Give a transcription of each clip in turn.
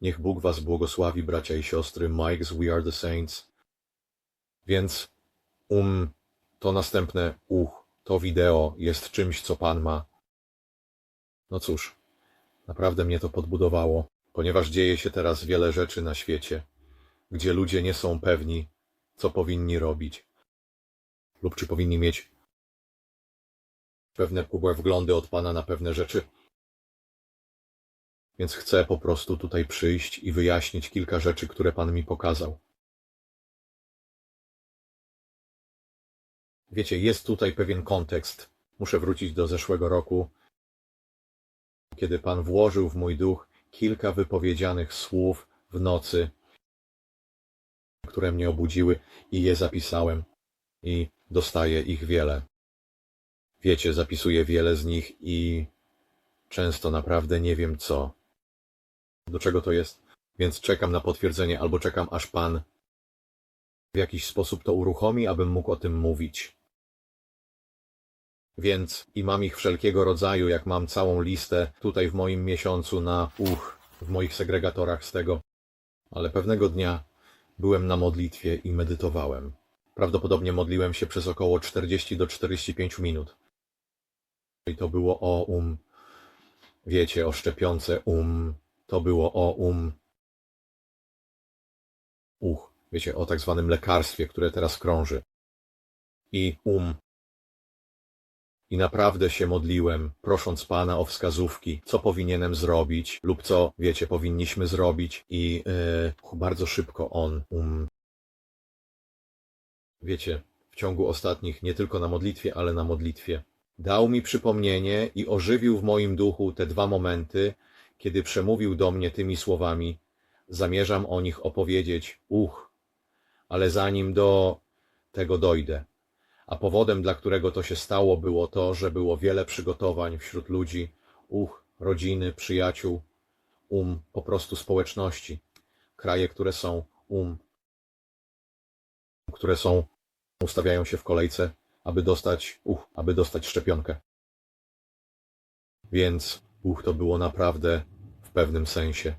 Niech Bóg was błogosławi, bracia i siostry. Mike's We Are the Saints. Więc um, to następne uch, to wideo jest czymś, co Pan ma. No cóż, naprawdę mnie to podbudowało, ponieważ dzieje się teraz wiele rzeczy na świecie, gdzie ludzie nie są pewni, co powinni robić, lub czy powinni mieć pewne wglądy od Pana na pewne rzeczy. Więc chcę po prostu tutaj przyjść i wyjaśnić kilka rzeczy, które Pan mi pokazał. Wiecie, jest tutaj pewien kontekst. Muszę wrócić do zeszłego roku, kiedy Pan włożył w mój duch kilka wypowiedzianych słów w nocy, które mnie obudziły i je zapisałem i dostaję ich wiele. Wiecie, zapisuję wiele z nich i często naprawdę nie wiem co. Do czego to jest? Więc czekam na potwierdzenie albo czekam aż Pan w jakiś sposób to uruchomi, abym mógł o tym mówić. Więc i mam ich wszelkiego rodzaju, jak mam całą listę tutaj w moim miesiącu na uch, w moich segregatorach z tego. Ale pewnego dnia byłem na modlitwie i medytowałem. Prawdopodobnie modliłem się przez około 40 do 45 minut. I to było o um. Wiecie, o szczepionce um. To było o um. Uch. Wiecie, o tak zwanym lekarstwie, które teraz krąży. I um. I naprawdę się modliłem, prosząc Pana o wskazówki, co powinienem zrobić, lub co, wiecie, powinniśmy zrobić. I yy, bardzo szybko on um. Wiecie, w ciągu ostatnich, nie tylko na modlitwie, ale na modlitwie, dał mi przypomnienie i ożywił w moim duchu te dwa momenty, kiedy przemówił do mnie tymi słowami. Zamierzam o nich opowiedzieć, uch, ale zanim do tego dojdę. A powodem, dla którego to się stało, było to, że było wiele przygotowań wśród ludzi, uch, rodziny, przyjaciół, um, po prostu społeczności. Kraje, które są um, które są, ustawiają się w kolejce, aby dostać, uch, aby dostać szczepionkę. Więc, uch, to było naprawdę pewnym sensie.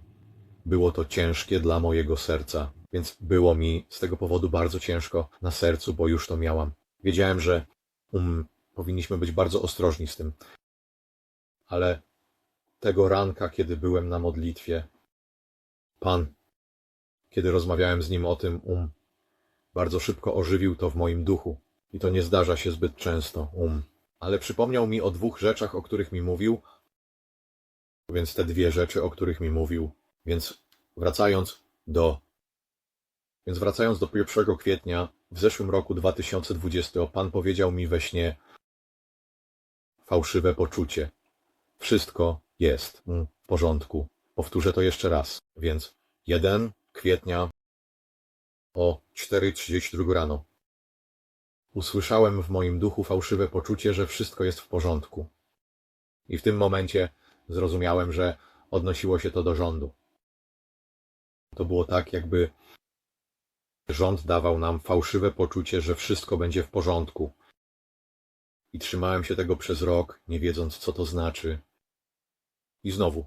Było to ciężkie dla mojego serca, więc było mi z tego powodu bardzo ciężko na sercu, bo już to miałam. Wiedziałem, że um, powinniśmy być bardzo ostrożni z tym. Ale tego ranka, kiedy byłem na modlitwie, Pan, kiedy rozmawiałem z nim o tym, um, bardzo szybko ożywił to w moim duchu. I to nie zdarza się zbyt często, um. Ale przypomniał mi o dwóch rzeczach, o których mi mówił, więc te dwie rzeczy, o których mi mówił. Więc wracając do więc wracając do 1 kwietnia w zeszłym roku 2020, Pan powiedział mi we śnie fałszywe poczucie. Wszystko jest w porządku. Powtórzę to jeszcze raz. Więc 1 kwietnia o 4.32 rano. Usłyszałem w moim duchu fałszywe poczucie, że wszystko jest w porządku. I w tym momencie zrozumiałem, że odnosiło się to do rządu. To było tak, jakby rząd dawał nam fałszywe poczucie, że wszystko będzie w porządku. I trzymałem się tego przez rok, nie wiedząc, co to znaczy. I znowu,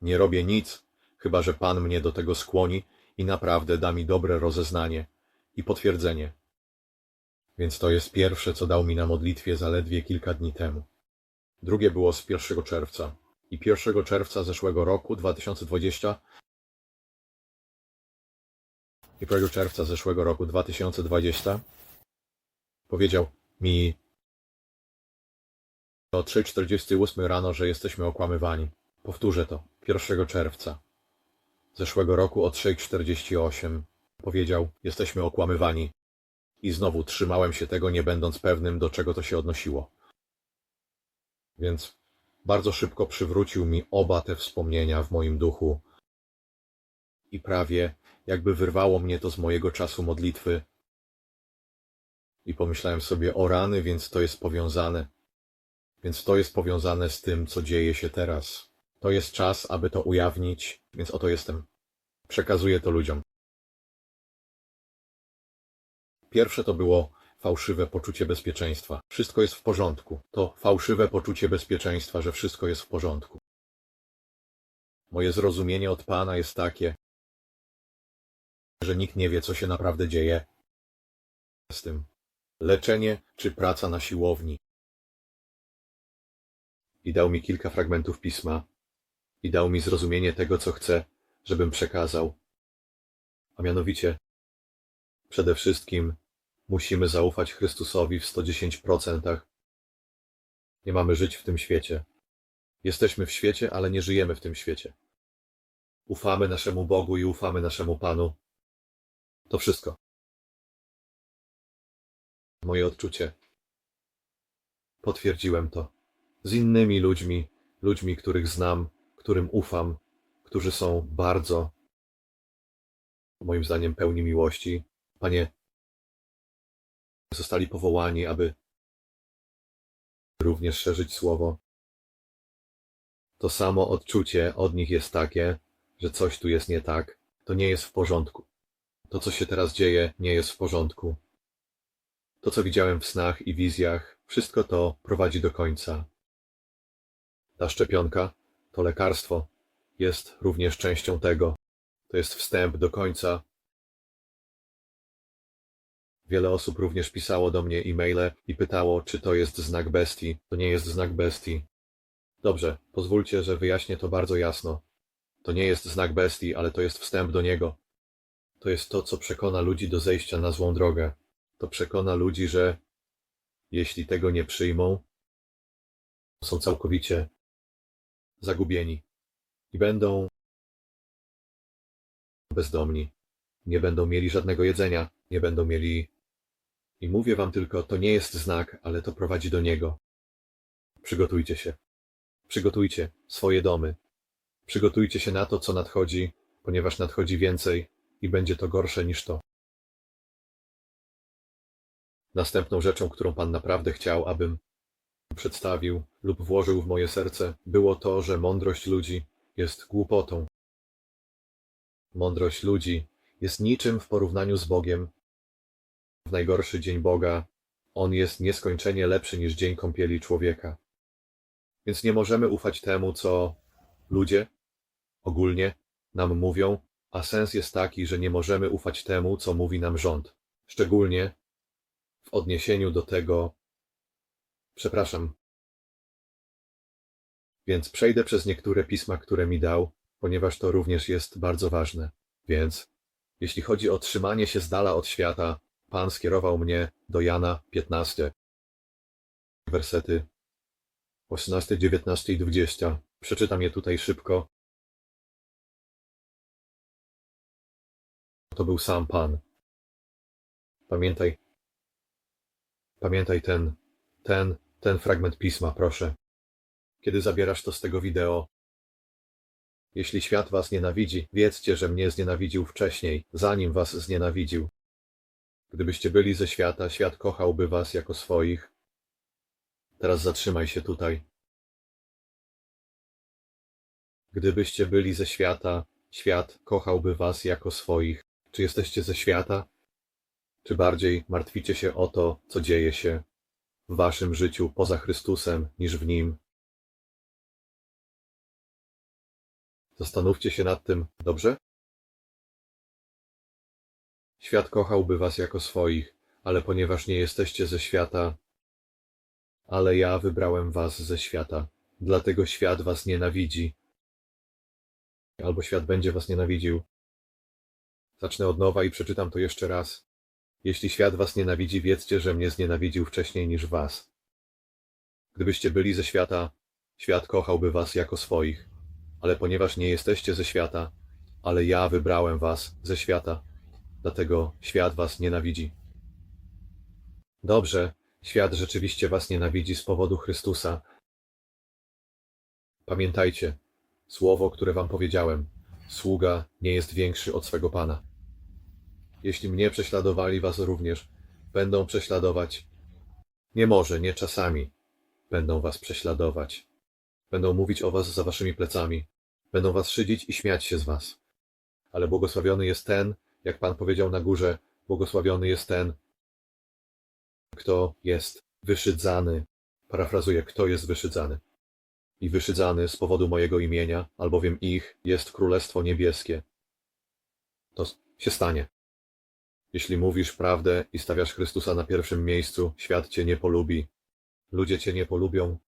nie robię nic, chyba że Pan mnie do tego skłoni i naprawdę da mi dobre rozeznanie i potwierdzenie. Więc to jest pierwsze, co dał mi na modlitwie zaledwie kilka dni temu. Drugie było z 1 czerwca. I 1 czerwca zeszłego roku, 2020, i 1 czerwca zeszłego roku, 2020, powiedział mi o 3.48 rano, że jesteśmy okłamywani. Powtórzę to. 1 czerwca zeszłego roku o 3.48 powiedział, jesteśmy okłamywani. I znowu trzymałem się tego, nie będąc pewnym, do czego to się odnosiło. Więc bardzo szybko przywrócił mi oba te wspomnienia w moim duchu i prawie jakby wyrwało mnie to z mojego czasu modlitwy. I pomyślałem sobie o rany, więc to jest powiązane. Więc to jest powiązane z tym, co dzieje się teraz. To jest czas, aby to ujawnić, więc oto jestem. Przekazuję to ludziom. Pierwsze to było fałszywe poczucie bezpieczeństwa. Wszystko jest w porządku. To fałszywe poczucie bezpieczeństwa, że wszystko jest w porządku. Moje zrozumienie od Pana jest takie, że nikt nie wie, co się naprawdę dzieje z tym. Leczenie czy praca na siłowni. I dał mi kilka fragmentów pisma. I dał mi zrozumienie tego, co chce, żebym przekazał. A mianowicie, przede wszystkim musimy zaufać Chrystusowi w 110%. Nie mamy żyć w tym świecie. Jesteśmy w świecie, ale nie żyjemy w tym świecie. Ufamy naszemu Bogu i ufamy naszemu Panu. To wszystko. Moje odczucie. Potwierdziłem to. Z innymi ludźmi, ludźmi, których znam, którym ufam, którzy są bardzo, moim zdaniem, pełni miłości. Panie, zostali powołani, aby również szerzyć słowo. To samo odczucie od nich jest takie, że coś tu jest nie tak, to nie jest w porządku. To, co się teraz dzieje, nie jest w porządku. To, co widziałem w snach i wizjach, wszystko to prowadzi do końca. Ta szczepionka, to lekarstwo, jest również częścią tego. To jest wstęp do końca. Wiele osób również pisało do mnie e-maile i pytało, czy to jest znak bestii. To nie jest znak bestii. Dobrze, pozwólcie, że wyjaśnię to bardzo jasno. To nie jest znak bestii, ale to jest wstęp do niego. To jest to, co przekona ludzi do zejścia na złą drogę. To przekona ludzi, że jeśli tego nie przyjmą, są całkowicie zagubieni i będą bezdomni. Nie będą mieli żadnego jedzenia, nie będą mieli. I mówię wam tylko, to nie jest znak, ale to prowadzi do niego. Przygotujcie się. Przygotujcie swoje domy. Przygotujcie się na to, co nadchodzi, ponieważ nadchodzi więcej i będzie to gorsze niż to. Następną rzeczą, którą Pan naprawdę chciał, abym przedstawił lub włożył w moje serce, było to, że mądrość ludzi jest głupotą. Mądrość ludzi jest niczym w porównaniu z Bogiem. W najgorszy dzień Boga on jest nieskończenie lepszy niż dzień kąpieli człowieka. Więc nie możemy ufać temu, co ludzie ogólnie nam mówią, a sens jest taki, że nie możemy ufać temu, co mówi nam rząd. Szczególnie w odniesieniu do tego, przepraszam, więc przejdę przez niektóre pisma, które mi dał, ponieważ to również jest bardzo ważne. Więc, jeśli chodzi o trzymanie się z dala od świata, Pan skierował mnie do Jana 15. Wersety 18, 19 i 20. Przeczytam je tutaj szybko. To był sam Pan. Pamiętaj, pamiętaj ten, ten, ten fragment pisma, proszę. Kiedy zabierasz to z tego wideo, jeśli świat was nienawidzi, wiedzcie, że mnie znienawidził wcześniej, zanim was znienawidził. Gdybyście byli ze świata, świat kochałby was jako swoich. Teraz zatrzymaj się tutaj. Gdybyście byli ze świata, świat kochałby was jako swoich. Czy jesteście ze świata? Czy bardziej martwicie się o to, co dzieje się w waszym życiu poza Chrystusem, niż w nim? Zastanówcie się nad tym, dobrze? Świat kochałby was jako swoich, ale ponieważ nie jesteście ze świata, ale ja wybrałem was ze świata, dlatego świat was nienawidzi. Albo świat będzie was nienawidził. Zacznę od nowa i przeczytam to jeszcze raz. Jeśli świat was nienawidzi, wiedzcie, że mnie znienawidził wcześniej niż was. Gdybyście byli ze świata, świat kochałby was jako swoich ale ponieważ nie jesteście ze świata, ale ja wybrałem was ze świata, dlatego świat was nienawidzi. Dobrze, świat rzeczywiście was nienawidzi z powodu Chrystusa. Pamiętajcie, słowo, które wam powiedziałem, sługa nie jest większy od swego Pana. Jeśli mnie prześladowali, was również będą prześladować. Nie może, nie czasami będą was prześladować. Będą mówić o was za waszymi plecami. Będą was szydzić i śmiać się z was. Ale błogosławiony jest ten, jak Pan powiedział na górze, błogosławiony jest ten, kto jest wyszydzany. Parafrazuję, kto jest wyszydzany. i wyszydzany z powodu mojego imienia, albowiem ich jest Królestwo Niebieskie. To się stanie. Jeśli mówisz prawdę i stawiasz Chrystusa na pierwszym miejscu, świat cię nie polubi. Ludzie cię nie polubią.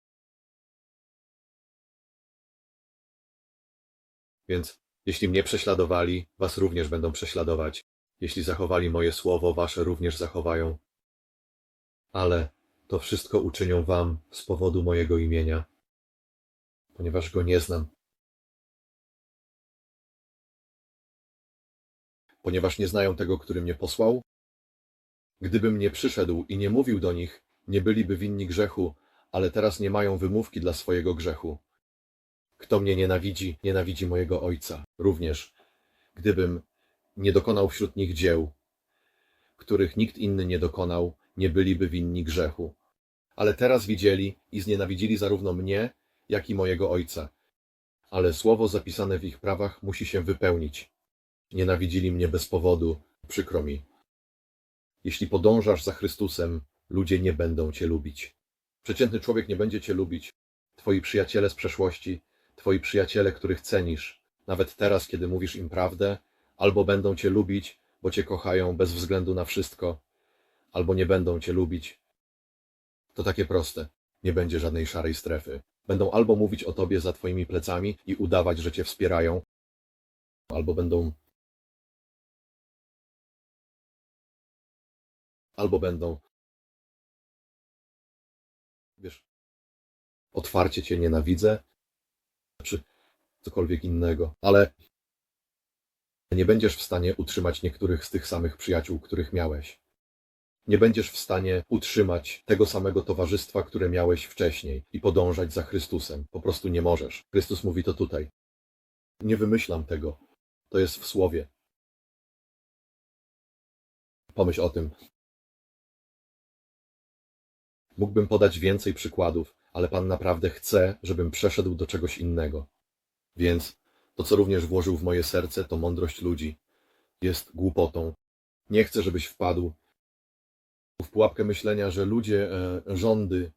Więc jeśli mnie prześladowali, was również będą prześladować. Jeśli zachowali moje słowo, wasze również zachowają. Ale to wszystko uczynią wam z powodu mojego imienia, ponieważ go nie znam. Ponieważ nie znają tego, który mnie posłał? Gdybym nie przyszedł i nie mówił do nich, nie byliby winni grzechu, ale teraz nie mają wymówki dla swojego grzechu. Kto mnie nienawidzi, nienawidzi mojego Ojca. Również, gdybym nie dokonał wśród nich dzieł, których nikt inny nie dokonał, nie byliby winni grzechu. Ale teraz widzieli i znienawidzili zarówno mnie, jak i mojego Ojca. Ale słowo zapisane w ich prawach musi się wypełnić. Nienawidzili mnie bez powodu, przykro mi. Jeśli podążasz za Chrystusem, ludzie nie będą cię lubić. Przeciętny człowiek nie będzie cię lubić. Twoi przyjaciele z przeszłości, twoi przyjaciele, których cenisz, nawet teraz, kiedy mówisz im prawdę, albo będą cię lubić, bo cię kochają bez względu na wszystko, albo nie będą cię lubić. To takie proste. Nie będzie żadnej szarej strefy. Będą albo mówić o tobie za twoimi plecami i udawać, że cię wspierają, albo będą albo będą wiesz otwarcie cię nienawidzę czy cokolwiek innego, ale nie będziesz w stanie utrzymać niektórych z tych samych przyjaciół, których miałeś. Nie będziesz w stanie utrzymać tego samego towarzystwa, które miałeś wcześniej i podążać za Chrystusem. Po prostu nie możesz. Chrystus mówi to tutaj. Nie wymyślam tego. To jest w słowie. Pomyśl o tym. Mógłbym podać więcej przykładów, ale Pan naprawdę chce, żebym przeszedł do czegoś innego. Więc to, co również włożył w moje serce, to mądrość ludzi. Jest głupotą. Nie chcę, żebyś wpadł w pułapkę myślenia, że ludzie, e, rządy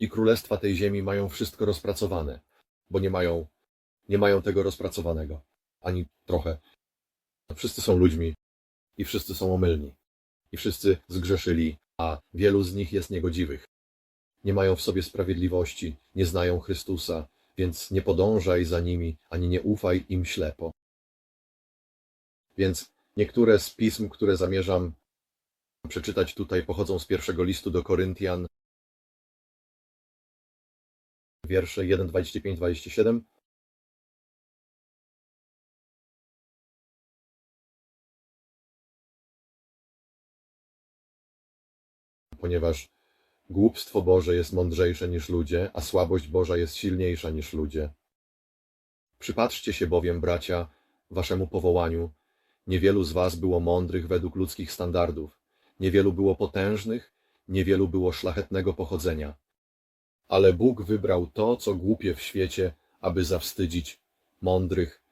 i królestwa tej ziemi mają wszystko rozpracowane, bo nie mają, nie mają tego rozpracowanego. Ani trochę. Wszyscy są ludźmi i wszyscy są omylni. I wszyscy zgrzeszyli, a wielu z nich jest niegodziwych. Nie mają w sobie sprawiedliwości, nie znają Chrystusa, więc nie podążaj za nimi, ani nie ufaj im ślepo. Więc niektóre z pism, które zamierzam przeczytać tutaj, pochodzą z pierwszego listu do Koryntian, wiersze 1, 25, 27. Ponieważ głupstwo Boże jest mądrzejsze niż ludzie, a słabość Boża jest silniejsza niż ludzie. Przypatrzcie się bowiem, bracia, waszemu powołaniu. Niewielu z was było mądrych według ludzkich standardów, niewielu było potężnych, niewielu było szlachetnego pochodzenia. Ale Bóg wybrał to, co głupie w świecie, aby zawstydzić mądrych.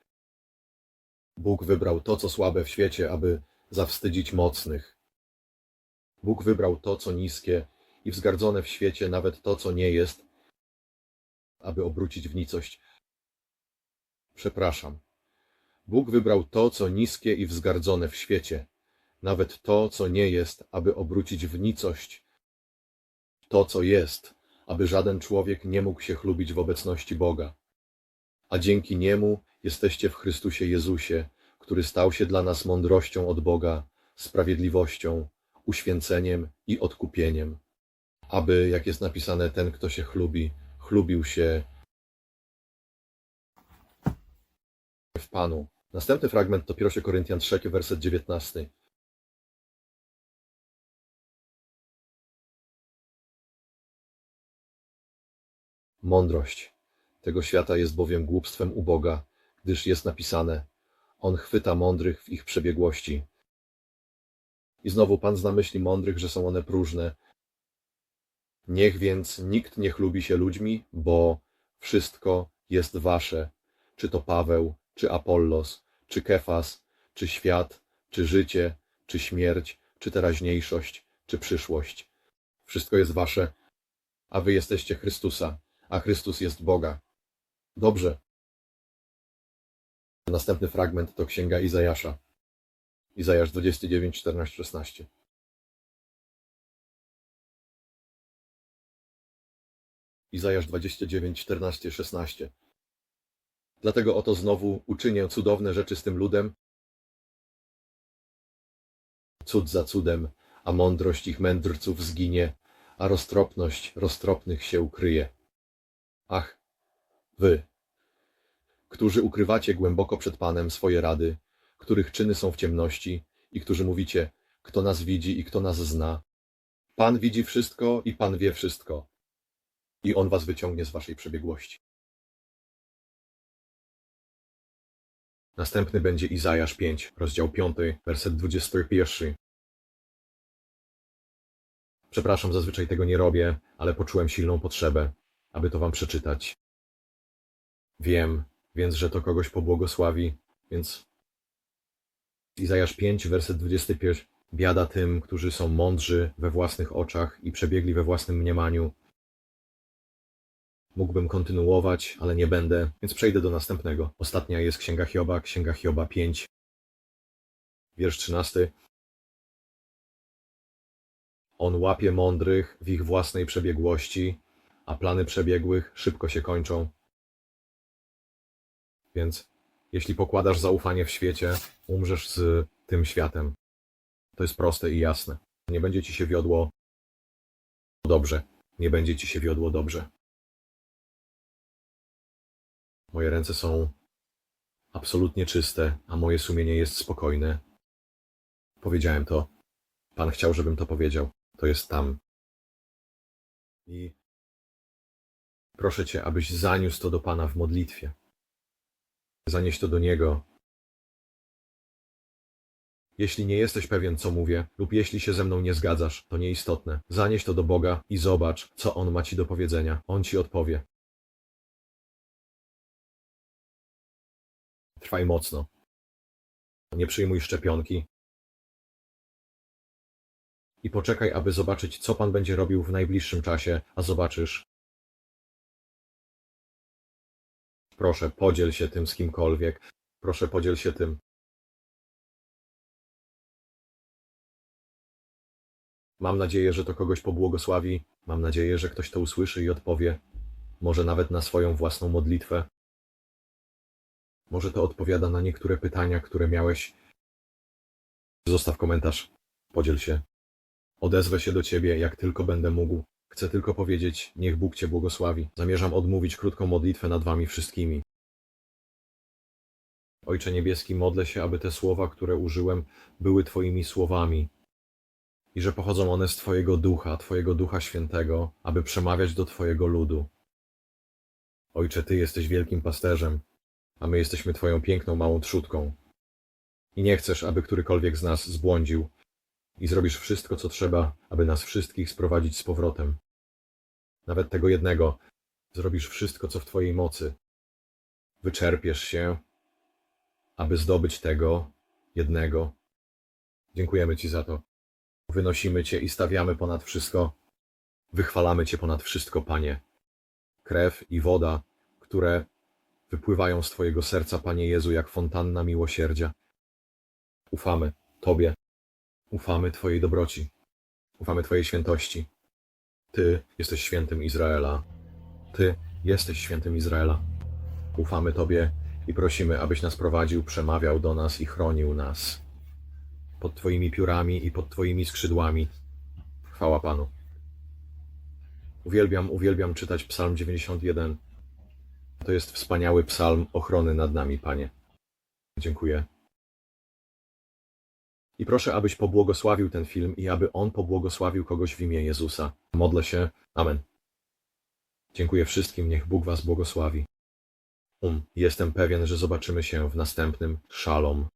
Bóg wybrał to, co słabe w świecie, aby zawstydzić mocnych. Bóg wybrał to, co niskie i wzgardzone w świecie, nawet to, co nie jest, aby obrócić w nicość. Przepraszam. Bóg wybrał to, co niskie i wzgardzone w świecie, nawet to, co nie jest, aby obrócić w nicość. To, co jest, aby żaden człowiek nie mógł się chlubić w obecności Boga. A dzięki Niemu jesteście w Chrystusie Jezusie, który stał się dla nas mądrością od Boga, sprawiedliwością, uświęceniem i odkupieniem. Aby, jak jest napisane, ten, kto się chlubi, chlubił się w Panu. Następny fragment to 1 Koryntian 3, werset 19. Mądrość tego świata jest bowiem głupstwem u Boga, gdyż jest napisane: On chwyta mądrych w ich przebiegłości. I znowu Pan zna myśli mądrych, że są one próżne. Niech więc nikt nie chlubi się ludźmi, bo wszystko jest wasze, czy to Paweł, czy Apollos, czy Kefas, czy świat, czy życie, czy śmierć, czy teraźniejszość, czy przyszłość. Wszystko jest wasze, a wy jesteście Chrystusa, a Chrystus jest Boga. Dobrze. Następny fragment to Księga Izajasza. Izajasz 29, 14, 16. Izajasz 29, 14, 16. Dlatego oto znowu uczynię cudowne rzeczy z tym ludem, cud za cudem, a mądrość ich mędrców zginie, a roztropność roztropnych się ukryje. Ach, wy, którzy ukrywacie głęboko przed Panem swoje rady, których czyny są w ciemności i którzy mówicie, kto nas widzi i kto nas zna. Pan widzi wszystko i Pan wie wszystko. I On was wyciągnie z waszej przebiegłości. Następny będzie Izajasz 5, rozdział 5, werset 21. Przepraszam, zazwyczaj tego nie robię, ale poczułem silną potrzebę, aby to wam przeczytać. Wiem, więc że to kogoś pobłogosławi, więc Izajasz 5, werset 21. Biada tym, którzy są mądrzy we własnych oczach i przebiegli we własnym mniemaniu. Mógłbym kontynuować, ale nie będę, więc przejdę do następnego. Ostatnia jest Księga Hioba, Księga Hioba 5, wiersz 13. On łapie mądrych w ich własnej przebiegłości, a plany przebiegłych szybko się kończą. Więc jeśli pokładasz zaufanie w świecie, umrzesz z tym światem. To jest proste i jasne. Nie będzie ci się wiodło dobrze. Nie będzie ci się wiodło dobrze. Moje ręce są absolutnie czyste, a moje sumienie jest spokojne. Powiedziałem to. Pan chciał, żebym to powiedział. To jest tam. I proszę Cię, abyś zaniósł to do Pana w modlitwie. Zanieś to do Niego. Jeśli nie jesteś pewien, co mówię, lub jeśli się ze mną nie zgadzasz, to nieistotne. Zanieś to do Boga i zobacz, co On ma Ci do powiedzenia. On Ci odpowie. Trwaj mocno. Nie przyjmuj szczepionki. I poczekaj, aby zobaczyć, co Pan będzie robił w najbliższym czasie, a zobaczysz. Proszę, podziel się tym z kimkolwiek. Proszę, podziel się tym. Mam nadzieję, że to kogoś pobłogosławi. Mam nadzieję, że ktoś to usłyszy i odpowie. Może nawet na swoją własną modlitwę. Może to odpowiada na niektóre pytania, które miałeś. Zostaw komentarz. Podziel się. Odezwę się do ciebie, jak tylko będę mógł. Chcę tylko powiedzieć, niech Bóg cię błogosławi. Zamierzam odmówić krótką modlitwę nad wami wszystkimi. Ojcze Niebieski, modlę się, aby te słowa, które użyłem, były Twoimi słowami i że pochodzą one z Twojego ducha, Twojego ducha świętego, aby przemawiać do Twojego ludu. Ojcze, Ty jesteś wielkim pasterzem, a my jesteśmy Twoją piękną małą trzutką. I nie chcesz, aby którykolwiek z nas zbłądził, i zrobisz wszystko, co trzeba, aby nas wszystkich sprowadzić z powrotem. Nawet tego jednego, zrobisz wszystko, co w Twojej mocy. Wyczerpiesz się, aby zdobyć tego jednego. Dziękujemy Ci za to. Wynosimy Cię i stawiamy ponad wszystko. Wychwalamy Cię ponad wszystko, Panie. Krew i woda, które wypływają z Twojego serca, Panie Jezu, jak fontanna miłosierdzia. Ufamy Tobie. Ufamy Twojej dobroci. Ufamy Twojej świętości. Ty jesteś świętym Izraela. Ty jesteś świętym Izraela. Ufamy Tobie i prosimy, abyś nas prowadził, przemawiał do nas i chronił nas. Pod Twoimi piórami i pod Twoimi skrzydłami. Chwała Panu. Uwielbiam, uwielbiam czytać Psalm 91. To jest wspaniały psalm ochrony nad nami, Panie. Dziękuję. I proszę, abyś pobłogosławił ten film i aby on pobłogosławił kogoś w imię Jezusa. Modlę się. Amen. Dziękuję wszystkim, niech Bóg Was błogosławi. Um, jestem pewien, że zobaczymy się w następnym szalom.